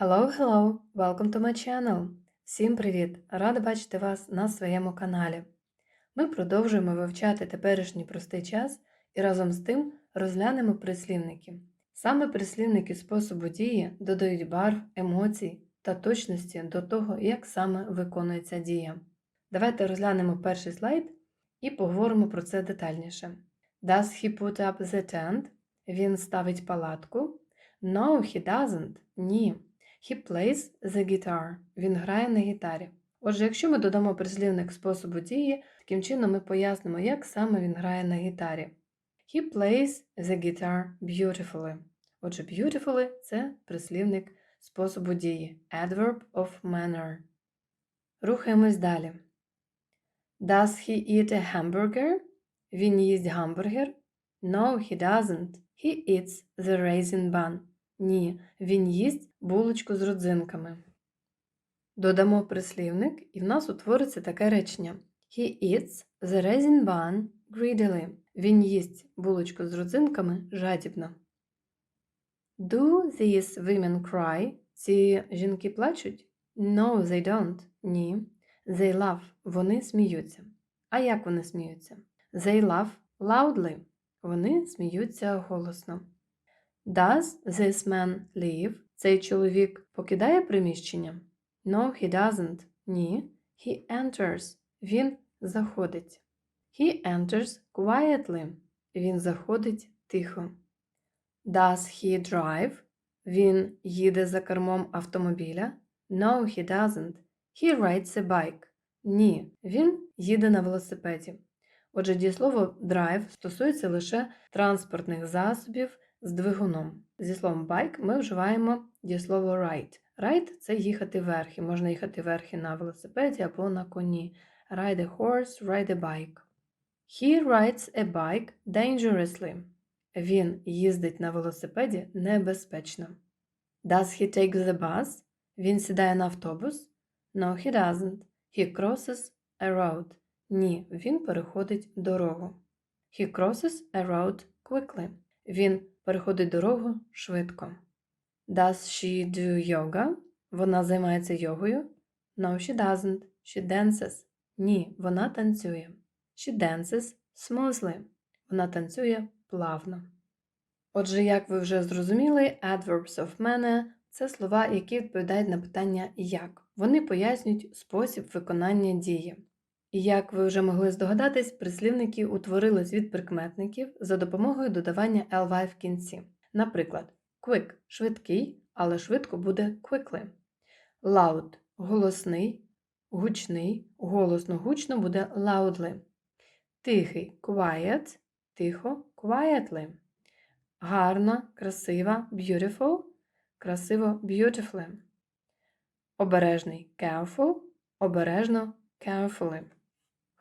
Hello, hello! Welcome to my channel! Всім привіт! Рада бачити вас на своєму каналі. Ми продовжуємо вивчати теперішній простий час і разом з тим розглянемо прислівники. Саме прислівники способу дії додають барв, емоцій та точності до того, як саме виконується дія. Давайте розглянемо перший слайд і поговоримо про це детальніше. Does he put up the tent? Він ставить палатку. No, he doesn't. Ні. He plays the guitar. Він грає на гітарі. Отже, якщо ми додамо прислівник способу дії, таким чином ми пояснимо, як саме він грає на гітарі. He plays the guitar beautifully. Отже, beautifully – це прислівник способу дії. Adverb of manner. Рухаємось далі. Does he eat a hamburger? Він їсть гамбургер. No, he doesn't. He eats the raisin bun. Ні, він їсть булочку з родзинками. Додамо прислівник, і в нас утвориться таке речення. He eats the raisin bun greedily. Він їсть булочку з родзинками жадібно. Do these women cry? Ці жінки плачуть? No, they don't. Ні. They laugh. Вони сміються. А як вони сміються? They laugh loudly. Вони сміються голосно. Does this man leave? Цей чоловік покидає приміщення? No, he doesn't. Ні. He enters. Він заходить. He enters quietly. Він заходить тихо. Does he drive? Він їде за кермом автомобіля? No, he doesn't. He rides a bike. Ні, він їде на велосипеді. Отже, дієслово drive стосується лише транспортних засобів з двигуном. Зі словом bike ми вживаємо дієслово ride. Ride – це їхати верхи. Можна їхати верхи на велосипеді або на коні. Ride a horse, ride a bike. He rides a bike dangerously. Він їздить на велосипеді небезпечно. Does he take the bus? Він сідає на автобус? No, he doesn't. He crosses a road. Ні, він переходить дорогу. He crosses a road quickly. Він переходить дорогу швидко. Does she do yoga? Вона займається йогою? No, she doesn't. She dances. Ні, вона танцює. She dances smoothly. Вона танцює плавно. Отже, як ви вже зрозуміли, adverbs of manner – це слова, які відповідають на питання як. Вони пояснюють спосіб виконання дії. Як ви вже могли здогадатись, прислівники утворились від прикметників за допомогою додавання ly в кінці. Наприклад, quick швидкий, але швидко буде quickly. Loud голосний, гучний, голосно гучно буде loudly. Тихий quiet, тихо quietly. Гарна, красива beautiful, красиво beautifully. Обережний careful, обережно carefully.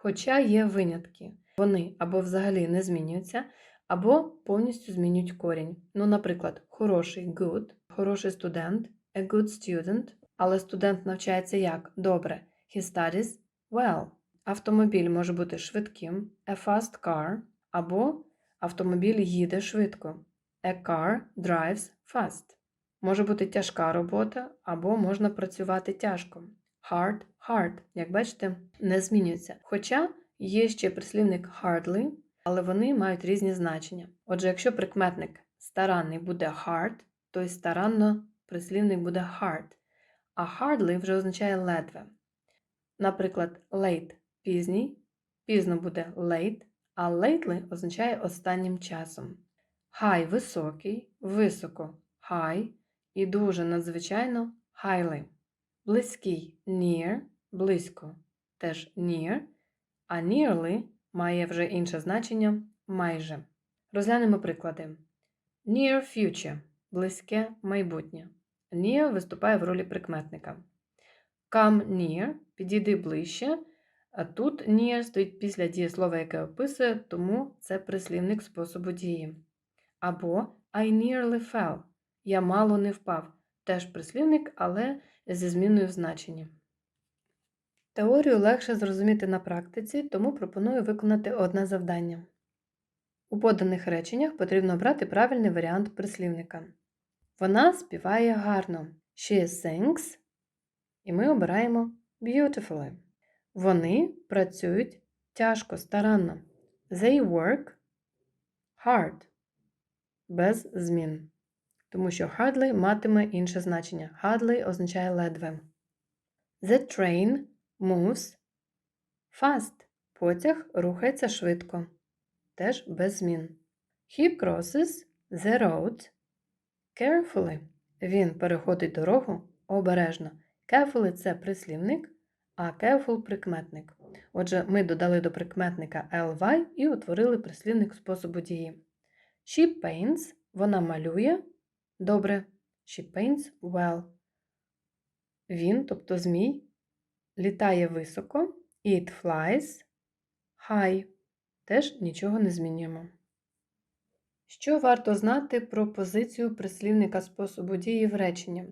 Хоча є винятки. Вони або взагалі не змінюються, або повністю змінюють корінь. Ну, наприклад, хороший good, хороший студент, a good student, але студент навчається як? Добре. He studies well. Автомобіль може бути швидким, a fast car, або автомобіль їде швидко. A car drives fast. Може бути тяжка робота, або можна працювати тяжко. Hard, hard, як бачите, не змінюється. Хоча є ще прислівник hardly, але вони мають різні значення. Отже, якщо прикметник старанний буде hard, то й старанно прислівник буде hard, а hardly вже означає ледве. Наприклад, late пізній, пізно буде late, а lately означає останнім часом. High високий, високо high і дуже надзвичайно highly. Близький near, близько теж near, а nearly має вже інше значення майже. Розглянемо приклади. Near future близьке майбутнє. Near виступає в ролі прикметника. Come near підійди ближче. А тут near стоїть після дієслова, яке описує, тому це прислівник способу дії. Або I nearly fell. Я мало не впав. Теж прислівник, але зі зміною в значенні. Теорію легше зрозуміти на практиці, тому пропоную виконати одне завдання. У поданих реченнях потрібно обрати правильний варіант прислівника. Вона співає гарно. She sings. І ми обираємо beautifully. Вони працюють тяжко, старанно. They work hard. Без змін. Тому що hardly матиме інше значення. Hardly означає ледве. The train moves fast. Потяг рухається швидко. Теж без змін. He crosses the road carefully. Він переходить дорогу обережно. Carefully – це прислівник, а careful – прикметник. Отже, ми додали до прикметника ly і утворили прислівник способу дії. She paints – вона малює. Добре. She paints well. Він, тобто змій, літає високо. It flies high. Теж нічого не змінюємо. Що варто знати про позицію прислівника способу дії в реченні?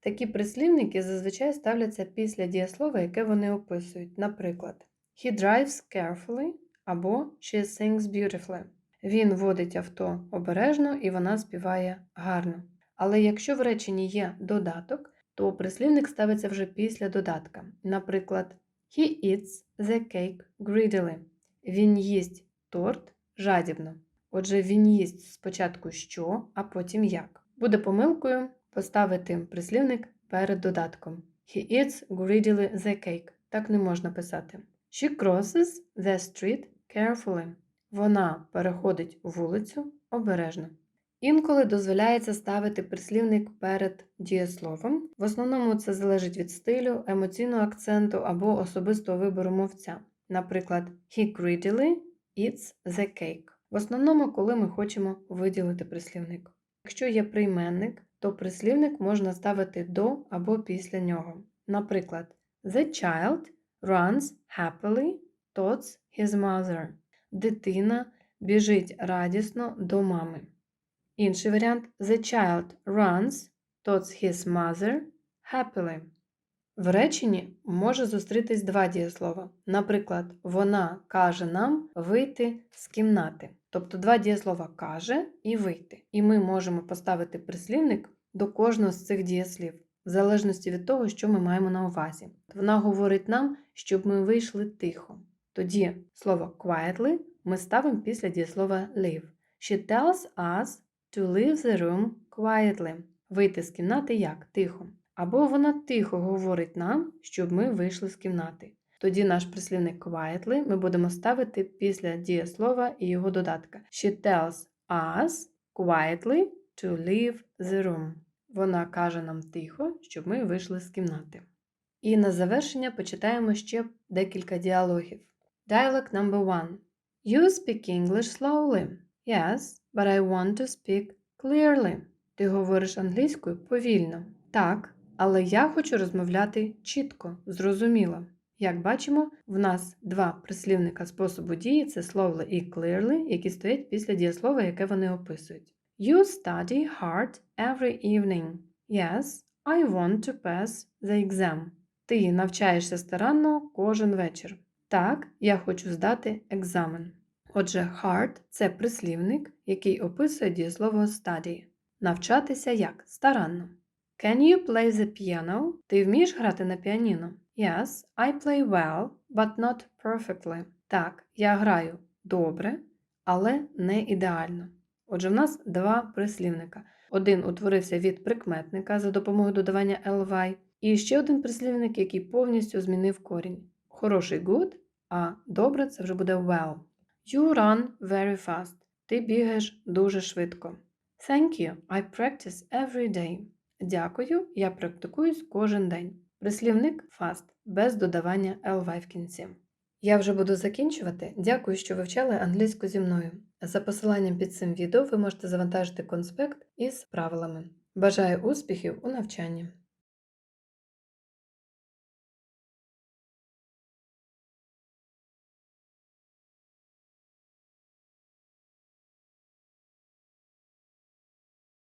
Такі прислівники зазвичай ставляться після дієслова, яке вони описують. Наприклад, He drives carefully або She sings beautifully. Він водить авто обережно і вона співає гарно. Але якщо в реченні є додаток, то прислівник ставиться вже після додатка. Наприклад, He eats the cake greedily. Він їсть торт жадібно. Отже, він їсть спочатку що, а потім як. Буде помилкою поставити прислівник перед додатком. He eats greedily the cake. Так не можна писати. She crosses the street carefully. Вона переходить вулицю обережно. Інколи дозволяється ставити прислівник перед дієсловом. В основному це залежить від стилю, емоційного акценту або особистого вибору мовця. Наприклад, he greedily eats the cake. В основному, коли ми хочемо виділити прислівник. Якщо є прийменник, то прислівник можна ставити до або після нього. Наприклад, The child runs happily towards his mother. Дитина біжить радісно до мами. Інший варіант The child runs towards his mother happily. В реченні може зустрітись два дієслова. Наприклад, вона каже нам вийти з кімнати. Тобто два дієслова каже і вийти. І ми можемо поставити прислівник до кожного з цих дієслів, в залежності від того, що ми маємо на увазі. Вона говорить нам, щоб ми вийшли тихо. Тоді слово quietly ми ставимо після дієслова leave. She tells us to leave the room quietly. Вийти з кімнати як тихо. Або вона тихо говорить нам, щоб ми вийшли з кімнати. Тоді наш прислівник quietly ми будемо ставити після дієслова і його додатка. She tells us quietly to leave the room. Вона каже нам тихо, щоб ми вийшли з кімнати. І на завершення почитаємо ще декілька діалогів. Dialogue number one. You speak English slowly. Yes, but I want to speak clearly. Ти говориш англійською повільно. Так, але я хочу розмовляти чітко, зрозуміло. Як бачимо, в нас два прислівника способу дії це slowly і clearly, які стоять після дієслова, яке вони описують. You study hard every evening. Yes, I want to pass the exam. Ти навчаєшся старанно кожен вечір. Так, я хочу здати екзамен. Отже, hard – це прислівник, який описує дієслово study. Навчатися як старанно. Can you play the piano? Ти вмієш грати на піаніно? Yes, I play well, but not perfectly. Так, я граю добре, але не ідеально. Отже, в нас два прислівника. Один утворився від прикметника за допомогою додавання ly, і ще один прислівник, який повністю змінив корінь. Хороший good, а добре це вже буде well. You run very fast. Ти бігаєш дуже швидко. Thank you. I practice every day. Дякую, я практикуюсь кожен день. Прислівник fast без додавання ly в кінці. Я вже буду закінчувати. Дякую, що вивчали англійську зі мною. За посиланням під цим відео ви можете завантажити конспект із правилами. Бажаю успіхів у навчанні!